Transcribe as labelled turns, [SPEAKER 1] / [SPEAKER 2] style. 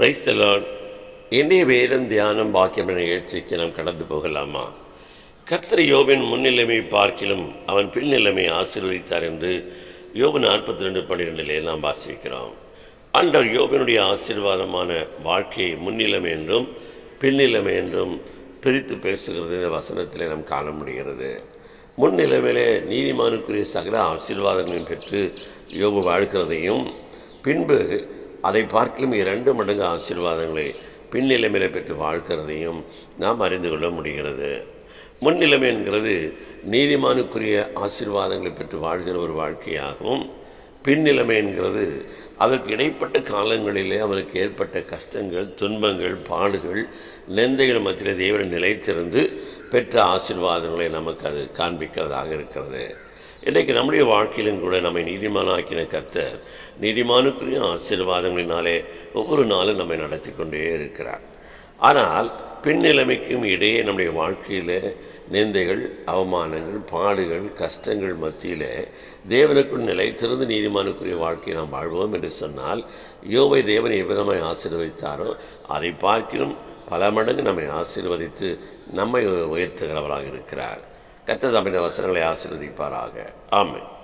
[SPEAKER 1] Price எல்லாம் இன்றைய வேதம் தியானம் பாக்கியம் நிகழ்ச்சிக்கு நாம் கடந்து போகலாமா? கர்த்தர் யோபின் முன்னிலைமை பார்க்கிலும் அவன் பின்னிலைமை ஆசீர்வதித்தார் என்று யோபு நாற்பத்தி ரெண்டு பன்னிரெண்டிலே நாம் வாசிக்கிறோம். ஆண்டவர் யோபினுடைய ஆசீர்வாதமான வாழ்க்கையை முன்னிலைமை என்றும் பின்னிலைமை என்றும் பிரித்து பேசுகிறது இந்த வசனத்திலே நாம் காண முடிகிறது. முன்னிலைமையிலே நீதிமானுக்குரிய சகல ஆசீர்வாதங்களையும் பெற்று யோபு வாழ்கிறதையும் பின்பு அதை பார்க்கலும் இரண்டு மடங்கு ஆசீர்வாதங்களை பின்னிலைமையில் பெற்று வாழ்கிறதையும் நாம் அறிந்து கொள்ள முடிகிறது. முன்னிலைமை என்கிறது நீதிமானுக்குரிய ஆசீர்வாதங்களை பெற்று வாழ்கிற ஒரு வாழ்க்கையாகவும் பின்னிலைமை என்கிறது அதற்கு இடைப்பட்ட காலங்களிலே அவனுக்கு ஏற்பட்ட கஷ்டங்கள் துன்பங்கள் பாடுகள் நிந்தைகள் மத்தியில் தேவனை நிலைத்திருந்து பெற்ற ஆசீர்வாதங்களை நமக்கு அது காண்பிக்கிறதாக இருக்கிறது. இன்றைக்கு நம்முடைய வாழ்க்கையிலும் கூட நம்மை நீதிமானாக்கின கர்த்தர் நீதிமானுக்குரிய ஆசீர்வாதங்களினாலே ஒவ்வொரு நாளும் நம்மை நடத்தி கொண்டே இருக்கிறார். ஆனால் பின்னிலைமைக்கும் இடையே நம்முடைய வாழ்க்கையில் நிந்தைகள் அவமானங்கள் பாடுகள் கஷ்டங்கள் மத்தியில் தேவனுக்குள் நிலைத்திருந்து நீதிமானுக்குரிய வாழ்க்கையை நாம் வாழ்வோம் என்று சொன்னால் யோவை தேவன் எவ்விதமாய் ஆசீர்வதித்தாரோ அதை பார்க்கிலும் பல மடங்கு நம்மை ஆசீர்வதித்து நம்மை உயர்த்துகிறவராக இருக்கிறார். கத்த தமிழ் வசனங்களை ஆசீர்வதிப்பாராக. ஆமென்.